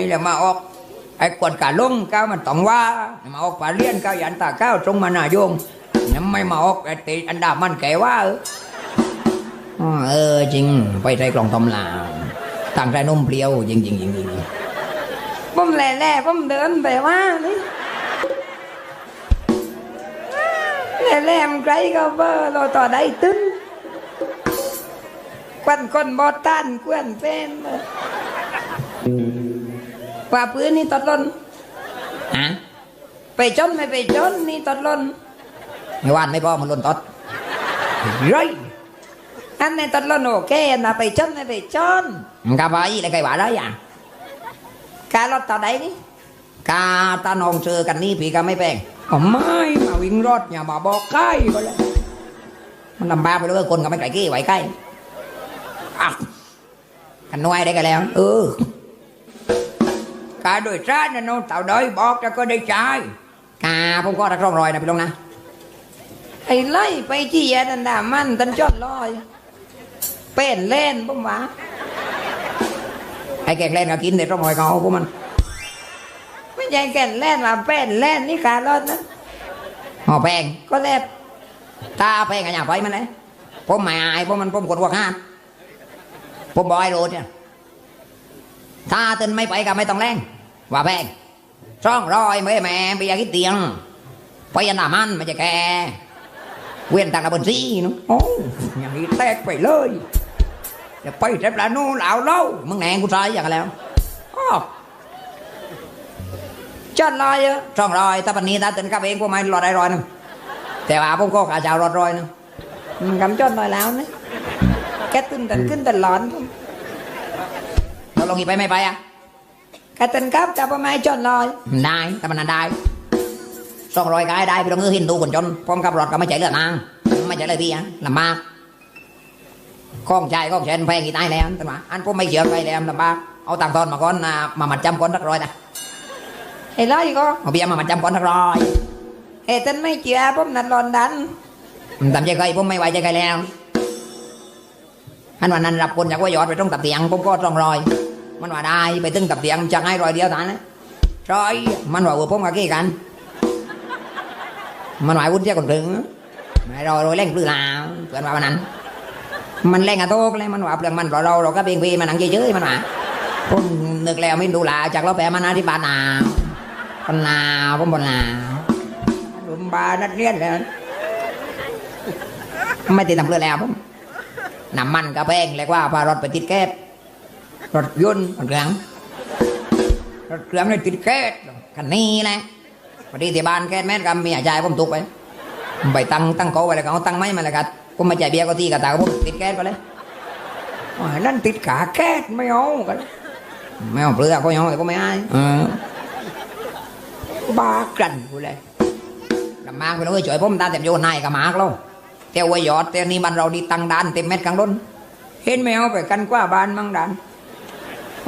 นี่แหละมาออกไอ้กวนกาลงก้าวมันต้องว่ามาออกป่าเลี้ยนก้าวยันตาก้าวตรงมาหนาโยงยังไม่มาออกไอ้ตีอันดามันแกว่าเออจริง ไปใส่กล่องตำลาต่างใจนุ่มเปรี้ยวจริงจริงจริงจริงผมแหล่แหล่ผมเดินไปว่านี่แหล่แหล่มไกลก็เบอร์เราต่อได้ตึ้นควันคนบอตันกวนเป็น ว่าพื้นนี่ตดลนฮะไปจนไม่ไปจนนี่ตดลนไม่ว่านไม่พอมันหล่นตอดไรอันในตดลนโอเคนะไปจนไม่ไปจนมันกาไปแล้วใครว่าได้ยังการรถต่อได้นี่กาตานองเจอกันนี่ผีก็ไม่แป้งอ๋อไม่มาวิ่งรถอย่ามาบอกใกล้ก็เลยมันลำบากไปเลยคนก็ไม่ไกลกี้ไหวใกล้อะกันน้อยได้กันแล้ว เออ กาโดยสารนะน้องเต่าด้อยบอกจะก็ได้ใช้กาผมก็รักร่องรอยนะพี่ลงนะไอ้ไล่ไปที่แยดันดามันตันจอดลอยเป็นเล่นผมว่าไอ้แกงเล่นก็กินแต่ร่องรอยเขาพวกมันไม่ใช่แก่เล่นมาเป็นเล่นนี่การรถนะห่อแป้งก็เล่นตาแป้งกันอย่างไปมันเลยผมไม่ายเพราะมันผมกดหัวข้านผมบอกไอ้โรดเนี่ย ถ้าตื่นไม่ไปก็ไม่ต้องแรงว่าแป้งร่องรอยไม่แม่ไปอยากกินเตียงไปยันหน้ามันมันจะแกเวียนต่างกับบนซี่เนาะโอ้อย่างนี้แตกไปเลยจะไปเจ็บละนู่นเหล่าเล่ามึงแหนงกูใช้อย่างกันแล้วอ้อจอดลอยเออช่องรอยถ้าปันนี้ถ้าตื่นกับเองพวกมันรอได้รอยหนึงแต่ว่าผมก็ขาเจ้ารอดรอยหนึงมันกำจอดลอยแล้วนะแกตื่นตันขึ้นตันหลอนผม เราลงอีกไปไม่ไปอะแกตื่นครับจะประมาณจอดลอยได้แต่มันนานได้ช่องรอยก็ให้ได้พี่ต้องเงือหินดูคนจนผมกับรถก็ไม่ใจเลือดนางไม่ใจเลยพี่อะลำบากข้องใจข้องแชนแพงกี่ตายแล้วแต่ว่าอันผมไม่เชื่อใครแล้วลำบากเอาตังค์ทอนมาก่อนนะมามัดจำก่อนสักร้อยนะไอ้ลอยก็เอาเบียร์มามัดจำก่อนสักร้อยเอ้ตันไม่เชื่อผมนัดหลอนดันทำใจใครผมไม่ไหวใจใครแล้วอันวันนั้นรับคนจากว่ายอดไปตรงตับเตียงผมก็ต้องรอย มันว่าได้ไปตึงตับเตียงจะให้รอยเดียวท่านั้นนะรอยมันว่าเออผมกับกี้กัน มันว่าวุ้นเจ้าคนถึงไม่รอยรอยเล่งปลื้อลาวเพื่อนว่าวันนั้น มันเล่งอะโตกเลยมันว่าเปลืองมันเราเราเราก็เพียงพีมันหนังเฉยๆมันว่าผมนึกแล้วไม่ดูลาจากเราแปลมานาที่บ้านนาคนนาผมบนนารุมบานัดเรียนแล้วไม่ติดตำเรือแล้วผมน้ำมันกระแพงเรียกว่าพารถไปติดแก๊ รถยนต์รถเครื่องรถเครื่องเลยติดแก๊สคันนี้แหละพอดีที่บ้านแก๊สแม่กำมีอาจารย์ผมตกไปไปตั้งตั้งโกไว้แล้วก็เอาตั้งไม้มาแล้วก็ผมมาจ่ายเบียร์ก็ตีกับตาผมติดแก๊สไปเลยนั่นติดขาแค่ไม่เอากันไม่เอาเปลือกก็ยังก็ไม่ให้เออบากลันกูเลยลำมากไปเลยช่วยผมตาเต็มโยนนายกับมากเราแต่ว่ายอดแต่นี่มันเราดีตังดานเต็มเม็ดกลางล้นเห็นไม่เอาไปกันกว่าบ้านมั่งดัน